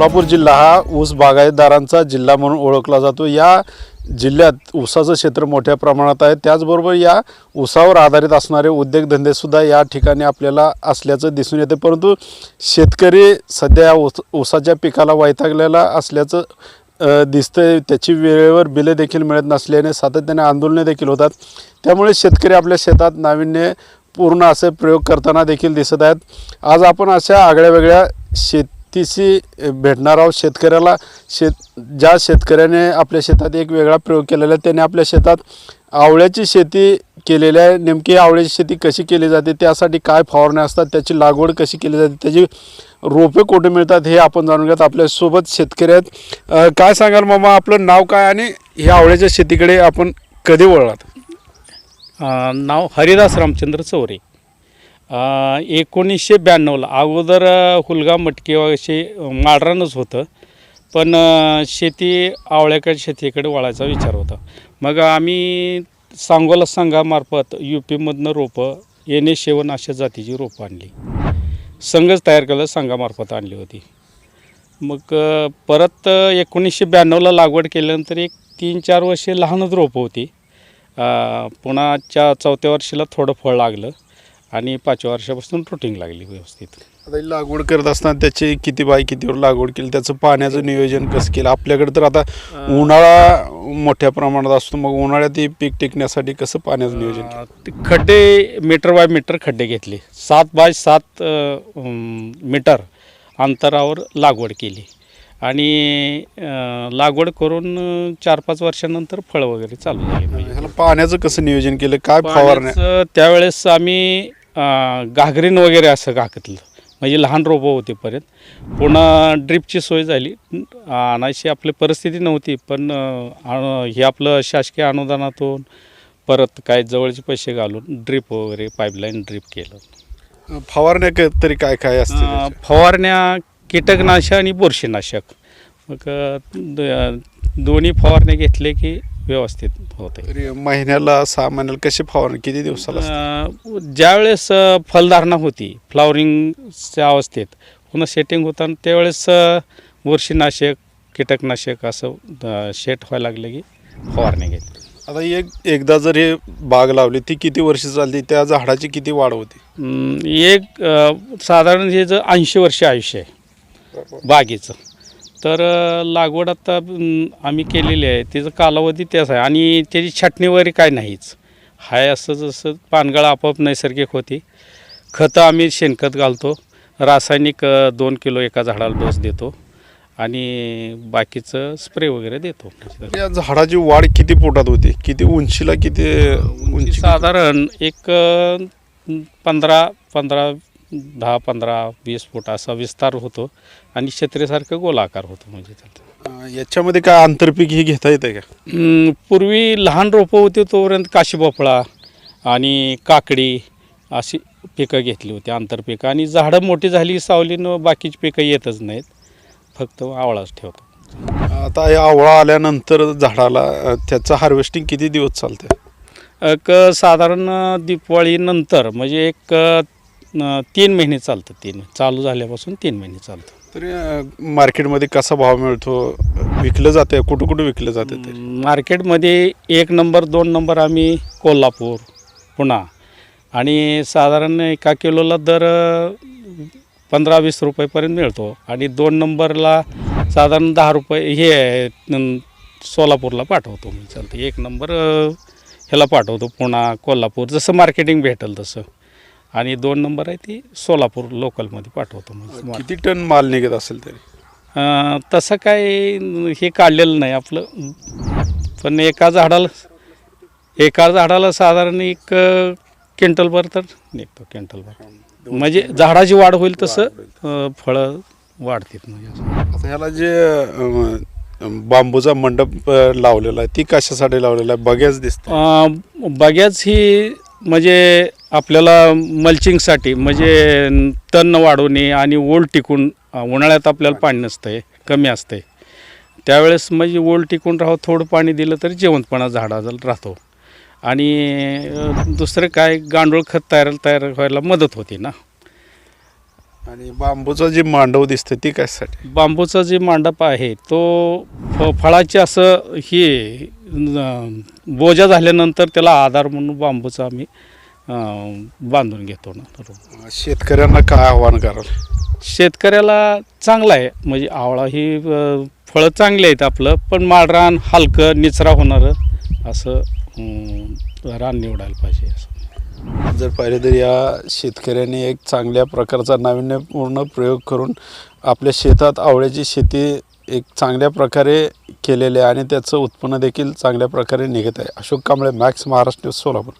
सोलापूर जिल्हा हा ऊस बागायतदारांचा जिल्हा म्हणून ओळखला जातो. या जिल्ह्यात ऊसाचं क्षेत्र मोठ्या प्रमाणात आहे. त्याचबरोबर या ऊसावर आधारित असणारे उद्योगधंदेसुद्धा या ठिकाणी आपल्याला असल्याचं दिसून येते. परंतु शेतकरी सध्या या ऊस ऊसाच्या पिकाला वैतागलेला असल्याचं दिसतंय. त्याची वेळेवर बिले देखील मिळत नसल्याने सातत्याने आंदोलने देखील होतात. त्यामुळे शेतकरी आपल्या शेतात नाविन्य पूर्ण असे प्रयोग करताना देखील दिसत आहेत. आज आपण अशा आगळ्या वेगळ्या शेतीशी भेटणार आहोत शेतकऱ्याला. शेत ज्या शेतकऱ्याने आपल्या शेतात एक वेगळा प्रयोग केलेला आहे त्याने आपल्या शेतात आवळ्याची शेती केलेली आहे. नेमकी आवळ्याची शेती कशी केली जाते त्यासाठी काय फवारण्या असतात त्याची लागवड कशी केली जाते त्याची रोपे कुठे मिळतात हे आपण जाणून घेत आपल्यासोबत शेतकरी आहेत. काय सांगाल मामा आपलं नाव काय आणि ह्या आवळ्याच्या शेतीकडे आपण कधी वळलात? नाव हरिदास रामचंद्र चौरे. एकोणीसशे ब्याण्णवला. अगोदर हुलगा मटके असे माळरानच होतं. पण शेती आवळ्याकडे शेतीकडे वळायचा विचार होता. मग आम्ही सांगोला संघामार्फत यू पीमधनं रोपं एन ए शेवन अशा जातीची रोपं आणली. संघच तयार केलं संघामार्फत आणली होती. मग परत एकोणीसशे ब्याण्णवला लागवड केल्यानंतर एक तीन चार वर्षे लहानच रोपं होती. पुन्हा चा चौथ्या वर्षीला थोडं फळ लागलं. आणि पाचव्या वर्षापासून रुटिंग लागली व्यवस्थित. आता ही लागवड करत असताना त्याची किती बाय कितीवर लागवड केली? त्याचं पाण्याचं नियोजन कसं केलं? आपल्याकडे तर आता उन्हाळा मोठ्या प्रमाणात असतो. मग उन्हाळ्यात ही पीक टिकण्यासाठी कसं पाण्याचं नियोजन केलं? अ, ते खड्डे मीटर बाय मीटर खड्डे घेतले. सात बाय सात अ, मीटर अंतरावर लागवड केली. आणि अ, लागवड करून अ, चार पाच वर्षानंतर फळं वगैरे चालू झाली. म्हणजे ह्याला पाण्याचं कसं नियोजन केलं? काय फवारण्या पाण्याचं त्यावेळेस आम्ही घागरीन वगैरे असं घातलं म्हणजे लहान रोपं होते पर्यंत पुन्हा ड्रीपची सोय झाली. आणायची आपली परिस्थिती नव्हती पण हे आपलं शासकीय अनुदानातून परत काय जवळचे पैसे घालून ड्रीप वगैरे पाईपलाईन ड्रीप केलं. फवारण्या तरी काय काय असते? फवारण्या कीटकनाशक आणि बुरशीनाशक. मग दोन्ही फवारण्या घेतले की व्यवस्थित होते तरी महिन्याला सहा महिन्याला कशी फवारणी किती दिवसाला असते? ज्यावेळेस अ, फलधारणा होती फ्लावरिंगच्या अवस्थेत पुन्हा सेटिंग होताना त्यावेळेस अ, बुरशीनाशक कीटकनाशक असं अ, शेट व्हायला लागलं की फवारणी घेतली. आता एक एकदा जर हे बाग लावली ती किती वर्ष चालली त्या झाडाची किती वाढ होती? अम, एक अ, साधारण हे जर ऐंशी वर्ष आयुष्य आहे बागेचं. तर लागवड आता आम्ही केलेली आहे. त्याचा कालावधी त्याच आहे. आणि त्याची छाटणी वगैरे काय नाहीच. हाय असं जसं पानगळ आपोआप नैसर्गिक होती. खतं आम्ही शेणखत घालतो. रासायनिक दोन किलो एका झाडाला डोस देतो. आणि बाकीचं स्प्रे वगैरे देतो. या झाडाची वाढ किती पोटात होती? किती उंचीला किती उंची साधारण एक पंधरा पंधरा दहा पंधरा वीस फूट असा विस्तार होतो आणि छत्रीसारखं गोलाकार होतो म्हणजे त्यात. अं, याच्यामध्ये काय आंतरपीक ही घेता येते का? अं, पूर्वी लहान रोपं होती तोपर्यंत काशीभोपळा आणि काकडी अशी पिकं घेतली होती आंतरपिकं. आणि झाडं मोठी झाली सावलीनं बाकीची पिकं येतच नाहीत. फक्त आवळाच ठेवतो. आता हे आवळा आल्यानंतर झाडाला अं, त्याचं हार्वेस्टिंग किती दिवस चालते एक साधारण दिवाळीनंतर म्हणजे एक तीन महिने चालतं तीन चालू झाल्यापासून तीन महिने चालतं. तरी मार्केटमध्ये कसा भाव मिळतो? विकलं जाते कुठं कुठं विकलं जाते ते मार्केटमध्ये एक नंबर दोन नंबर आम्ही कोल्हापूर पुणा. आणि साधारण एका किलोला दर पंधरा वीस रुपयेपर्यंत मिळतो. आणि दोन नंबरला साधारण दहा रुपये हे सोलापूरला पाठवतो मी. चालतं. एक नंबर ह्याला पाठवतो पुणा कोल्हापूर. जसं मार्केटिंग भेटेल तसं. आणि दोन नंबर आहे ती सोलापूर लोकलमध्ये पाठवतो म्हणजे किती टन माल निघत असेल तरी? अं, तसं काय हे काढलेलं नाही आपलं. पण एका झाडाला एका झाडाला साधारण एक अं, क्विंटलभर तर निघतो क्विंटलभर म्हणजे झाडाची वाढ होईल तसं अं, फळं वाढतील म्हणजे असं. आता ह्याला जे अं, बांबूचा मंडप अं, लावलेला आहे ती कशासाठी लावलेला आहे? बघ्याच दिसत अं, बग्याच ही म्हणजे आपल्याला मल्चिंगसाठी म्हणजे तण वाढवणे आणि ओल टिकून उन्हाळ्यात आपल्याला पाणी नसतंय कमी असतंय. त्यावेळेस म्हणजे ओल टिकून राहावं थोडं पाणी दिलं तरी जेवणपणा झाडाला राहतो. आणि दुसरं काय गांडूळ खत तयार तयार व्हायला मदत होते ना. आणि बांबूचं जी मांडव दिसते ती कशासाठी? बांबूचा जे मांडप आहे तो फ फळाचे असं हे बोजा झाल्यानंतर त्याला आधार म्हणून बांबूचा आम्ही बांधून घेतो ना शेतकऱ्यांना काय आव्हान कराल? शेतकऱ्याला चांगला आहे. म्हणजे आवळा ही अं, फळं चांगली आहेत आपलं पण माळरान हलकं निचरा होणारं असं अं, रान निवडायला पाहिजे असं. जर पाहिले तर या शेतकऱ्यांनी एक चांगल्या प्रकारचा नाविन्यपूर्ण प्रयोग करून आपल्या शेतात आवळ्याची शेती एक चांगल्या प्रकारे केलेली आहे आणि त्याचं उत्पन्न देखील चांगल्या प्रकारे निघत आहे. Ashok Kamble Max Maharashtra news Solapur.